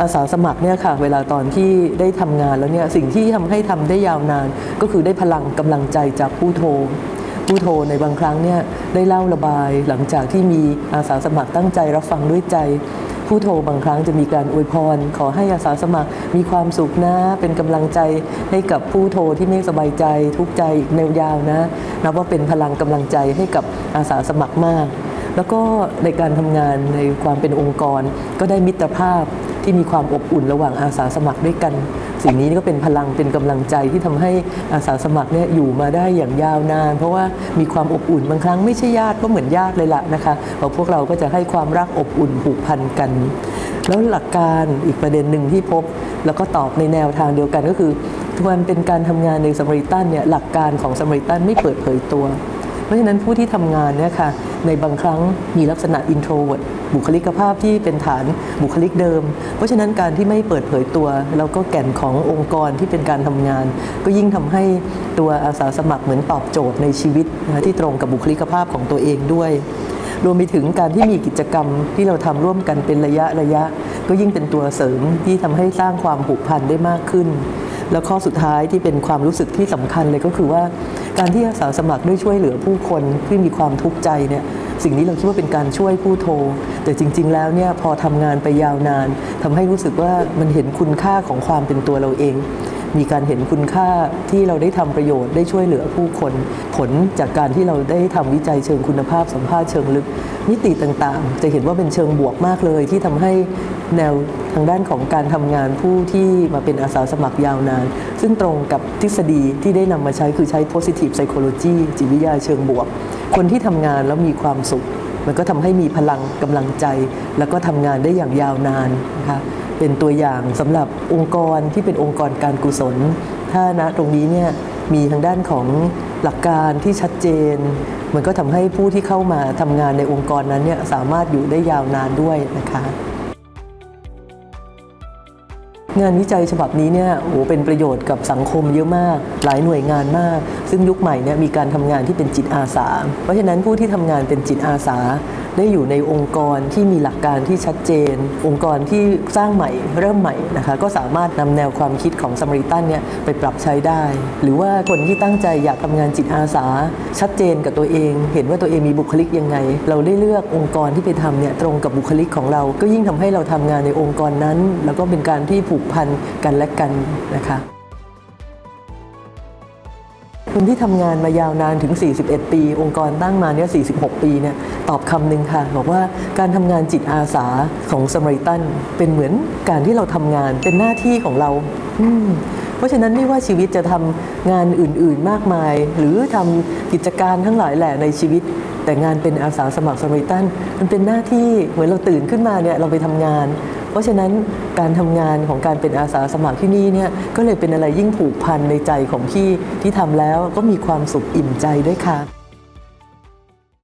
อาสาสมัครเนี่ยค่ะเวลาตอนที่ได้ทำงานแล้วเนี่ยสิ่งที่ทำให้ทำได้ยาวนาน ก็คือได้พลังกำลังใจจากผู้โทรผู้โทรในบางครั้งเนี่ยได้เล่าระบายหลังจากที่มีอาสาสมัครตั้งใจรับฟังด้วยใจ ผู้โทรบางครั้งจะมีการอวยพร ขอให้อาสาสมัครมีความสุขนะ เป็นกำลังใจให้กับผู้โทรที่ไม่สบายใจทุกใจในยาวนะนับว่าเป็นพลังกำลังใจให้กับอาสาสมัครมาก แล้วก็ในการทำงานในความเป็นองค์กร ก็ได้มิตรภาพที่มีความอบอุ่นระหว่างอาสาสมัครด้วยกัน สิ่งนี้ก็เป็นพลังเป็นกำลังใจที่ทำให้อาสาสมัครเนี่ยอยู่มาได้อย่างยาวนาน เพราะว่ามีความอบอุ่นบางครั้งไม่ใช่ญาติก็เหมือนญาติเลยละนะคะเพราะพวกเราก็จะให้ความรักอบอุ่นผูกพันกัน แล้วหลักการอีกประเด็นหนึ่งที่พบ แล้วก็ตอบในแนวทางเดียวกันก็คือมันเป็นการทำงานในสมริตันเนี่ยหลักการของสมริตันไม่เปิดเผยตัว เพราะฉะนั้นผู้ที่ทำงานเนี่ยค่ะในบางครั้งมีลักษณะ introvert บุคลิกภาพที่เป็นฐานบุคลิกเดิม เพราะฉะนั้นการที่ไม่เปิดเผยตัว แล้วก็แก่นขององค์กรที่เป็นการทำงาน ก็ยิ่งทำให้ตัวอาสาสมัครเหมือนตอบโจทย์ในชีวิตนะที่ตรงกับบุคลิกภาพของตัวเองด้วยรวมไปถึงการที่มีกิจกรรมที่เราทำร่วมกันเป็นระยะระยะ ก็ยิ่งเป็นตัวเสริมที่ทำให้สร้างความผูกพันได้มากขึ้น แล้วข้อสุดท้ายที่เป็นความรู้สึกที่สำคัญเลยก็คือว่าการที่อาสาสมัครได้ช่วยเหลือผู้คนที่มีความทุกข์ใจเนี่ยสิ่งนี้เราคิดว่าเป็นการช่วยผู้โทร แต่จริง ๆ แล้วเนี่ยพอทำงานไปยาวนานทำให้รู้สึกว่ามันเห็นคุณค่าของความเป็นตัวเราเอง มีการเห็นคุณค่าที่เราได้ทำประโยชน์ได้ช่วยเหลือผู้คน ผลจากการที่เราได้ทำวิจัยเชิงคุณภาพสัมภาษณ์เชิงลึก มิติต่างๆ จะเห็นว่าเป็นเชิงบวกมากเลย ที่ทำให้แนวทางด้านของการทำงานผู้ที่มาเป็นอาสาสมัครยาวนาน ซึ่งตรงกับทฤษฎีที่ได้นำมาใช้คือใช้ positive psychology จิตวิทยาเชิงบวก คนที่ทำงานแล้วมีความสุข มันก็ทำให้มีพลังกำลังใจ แล้วก็ทำงานได้อย่างยาวนานนะคะ เป็นตัวอย่างสำหรับองค์กรที่เป็นองค์กรการกุศล ถ้านะตรงนี้เนี่ยมีทางด้านของหลักการที่ชัดเจน มันก็ทำให้ผู้ที่เข้ามาทำงานในองค์กรนั้นเนี่ยสามารถอยู่ได้ยาวนานด้วยนะคะงานวิจัยฉบับนี้เนี่ยโอ้เป็นประโยชน์กับสังคมเยอะมาก หลายหน่วยงานมาก ซึ่งยุคใหม่เนี่ยมีการทำงานที่เป็นจิตอาสา เพราะฉะนั้นผู้ที่ทำงานเป็นจิตอาสา ได้อยู่ในองค์กรที่มีหลักการที่ชัดเจน องค์กรที่สร้างใหม่เริ่มใหม่นะคะก็สามารถนำแนวความคิดของสมริตันเนี่ยไปปรับใช้ได้ หรือว่าคนที่ตั้งใจอยากทำงานจิตอาสา ชัดเจนกับตัวเอง เห็นว่าตัวเองมีบุคลิกยังไง เราได้เลือกองค์กรที่ไปทำเนี่ยตรงกับบุคลิกของเรา ก็ยิ่งทำให้เราทำงานในองค์กรนั้น แล้วก็เป็นการที่ผูกพันกันและกันนะคะ คนที่ทำงานมายาวนานถึง 41 ปี องค์กรตั้งมาเนี่ย 46 ปีเนี่ยตอบคำหนึ่งค่ะ บอกว่าการทำงานจิตอาสาของสมริตันเป็นเหมือนการที่เราทำงานเป็นหน้าที่ของเราเพราะฉะนั้นไม่ว่าชีวิตจะทำงานอื่น ๆ มากมาย หรือทำกิจการทั้งหลายแหละในชีวิต แต่งานเป็นอาสาสมัครสมริตันมันเป็นหน้าที่เหมือนเราตื่นขึ้นมาเนี่ยเราไปทำงาน เพราะฉะนั้นการทำงานของการเป็นอาสาสมัครที่นี่เนี่ยก็เลยเป็นอะไรยิ่งผูกพันในใจของพี่ที่ทำแล้วก็มีความสุขอิ่มใจด้วยค่ะ